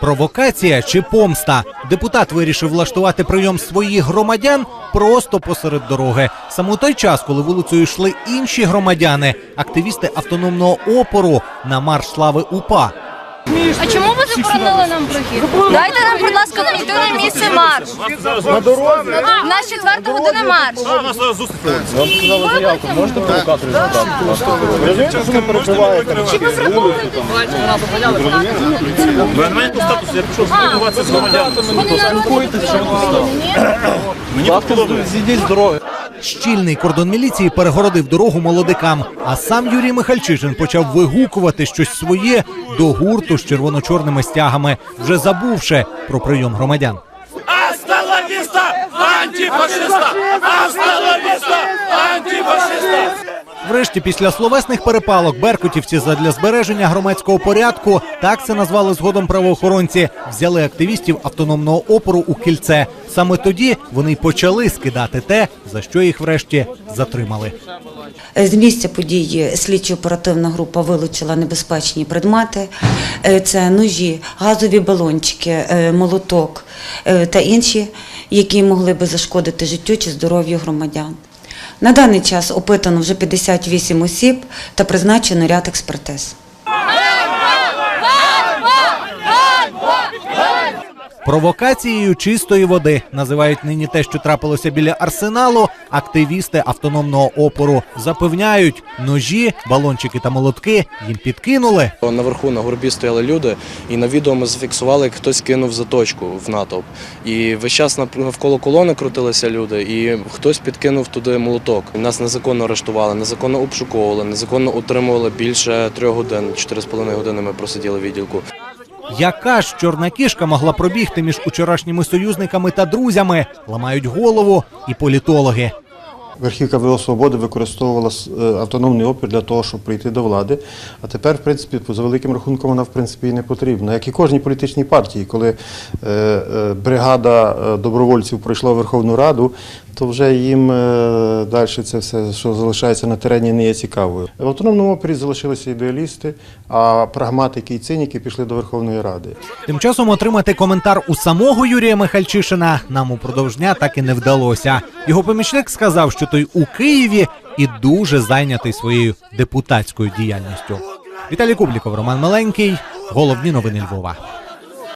Провокація чи помста? Депутат вирішив влаштувати прийом своїх громадян просто посеред дороги. Саме у той час, коли вулицею йшли інші громадяни, активісти автономного опору на марш слави УПА. А чому ви заборонили нам прохід? Дайте нам, будь ласка, на місце марш. На дорозі. У нас четверта година марш. Вам сказали заявку, можете провокаторів задати? Розумієте, що ви перебиваєте? Чи ви враховуєте? Ви на мене по статусу, я пішов спілкуватися з громадянами. Вони нарушують закони. Мені ласка, зійдіть з дороги. Щільний кордон міліції перегородив дорогу молодикам. А сам Юрій Михальчишин почав вигукувати щось своє до гурту з червоно-чорними стягами, вже забувши про прийом громадян. Асталавіста ла віста, антифашиста! Аста! Врешті, після словесних перепалок, беркутівці задля збереження громадського порядку, так це назвали згодом правоохоронці, взяли активістів автономного опору у кільце. Саме тоді вони й почали скидати те, за що їх врешті затримали. З місця події слідчо-оперативна група вилучила небезпечні предмети. Е, Це ножі, газові балончики, е, молоток е, та інші, які могли би зашкодити життю чи здоров'ю громадян. На даний час опитано вже 58 осіб та призначено ряд експертиз. Провокацією чистої води називають нині те, що трапилося біля арсеналу. Активісти автономного опору запевняють, ножі, балончики та молотки їм підкинули. Наверху на горбі стояли люди, і на відео ми зафіксували, як хтось кинув заточку в натовп. І весь час навколо колони крутилися люди, і хтось підкинув туди молоток. Нас незаконно арештували, незаконно обшуковували, незаконно утримували більше трьох годин, чотири з половиною години ми просиділи в відділку. Яка ж чорна кішка могла пробігти між учорашніми союзниками та друзями? Ламають голову і політологи. Верхівка ВО «Свободи» використовувала е, автономний опір для того, щоб прийти до влади. А тепер, в принципі, за великим рахунком, вона в принципі і не потрібна. Як і кожній політичній партії, коли е, е, бригада добровольців пройшла Верховну Раду, то вже їм далі це все, що залишається на терені, не є цікавою. В автономному опорі залишилися ідеалісти, а прагматики і циніки пішли до Верховної Ради. Тим часом отримати коментар у самого Юрія Михальчишина нам упродовж дня так і не вдалося. Його помічник сказав, що той у Києві і дуже зайнятий своєю депутатською діяльністю. Віталій Кубліков, Роман Маленький, Головні новини Львова.